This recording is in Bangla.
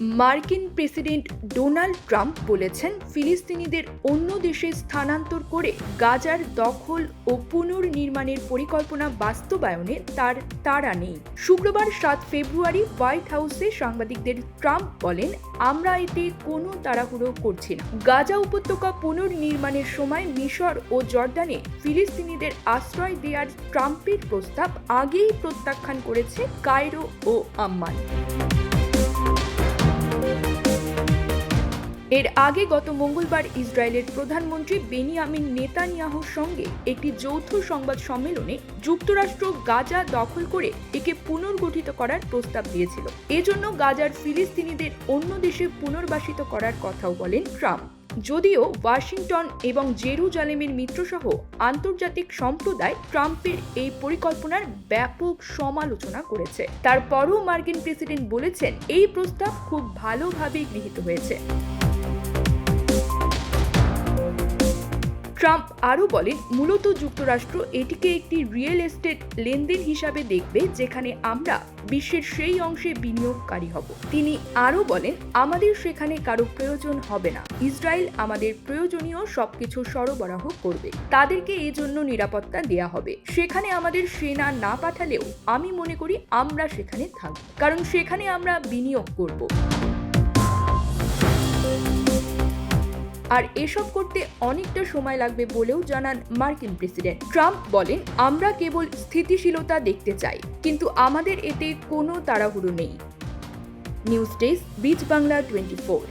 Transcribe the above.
মার্কিন প্রেসিডেন্ট ডোনাল্ড ট্রাম্প বলেছেন ফিলিস্তিনিদের অন্য দেশে স্থানান্তর করে গাজার দখল ও পুনর্নির্মাণের পরিকল্পনা বাস্তবায়নে তার তাড়া নেই। শুক্রবার সাত ফেব্রুয়ারি হোয়াইট হাউসে সাংবাদিকদের ট্রাম্প বলেন, আমরা এতে কোনো তাড়াহুড়ো করছি না। গাজা উপত্যকা পুনর্নির্মাণের সময় মিশর ও জর্দানে ফিলিস্তিনিদের আশ্রয় দেওয়ার ট্রাম্পের প্রস্তাব আগেই প্রত্যাখ্যান করেছে কায়রো ও আম্মান। এর আগে গত মঙ্গলবার ইসরায়েলের প্রধানমন্ত্রী বেনিয়ামিন নেতানিয়াহুর সঙ্গে একটি যৌথ সংবাদ সম্মেলনে যুক্তরাষ্ট্র গাজা দখল করে একে পুনর্গঠিত করার প্রস্তাব দিয়েছিল। এজন্য গাজার ফিলিস্তিনিদের অন্য দেশে পুনর্বাসিত করার কথাও বলেন ট্রাম্প। যদিও ওয়াশিংটন এবং জেরুজালেমের মিত্রসহ আন্তর্জাতিক সম্প্রদায় ট্রাম্পের এই পরিকল্পনার ব্যাপক সমালোচনা করেছে। তারপরও মার্কিন প্রেসিডেন্ট বলেছেন, এই প্রস্তাব খুব ভালোভাবে গৃহীত হয়েছে। ট্রাম্প আরও বলেন, মূলত যুক্তরাষ্ট্র এটিকে একটি রিয়েল এস্টেট লেনদেন হিসাবে দেখবে, যেখানে আমরা বিশ্বের সেই অংশে বিনিয়োগকারী হব। তিনি আরও বলেন, আমাদের সেখানে কারও প্রয়োজন হবে না। ইসরায়েল আমাদের প্রয়োজনীয় সবকিছু সরবরাহ করবে। তাদেরকে এজন্য নিরাপত্তা দেয়া হবে। সেখানে আমাদের সেনা না পাঠালেও আমি মনে করি আমরা সেখানে থাকব। কারণ সেখানে আমরা বিনিয়োগ করব। আর এসব করতে অনেকটা সময় লাগবে বলেও জানান মার্কিন প্রেসিডেন্ট। ট্রাম্প বলেন, আমরা কেবল স্থিতিশীলতা দেখতে চাই, কিন্তু আমাদের এতে কোনো তাড়াহুড়ো নেই। নিউজ ডেস্ক বিচ বাংলা টোয়েন্টি ফোর।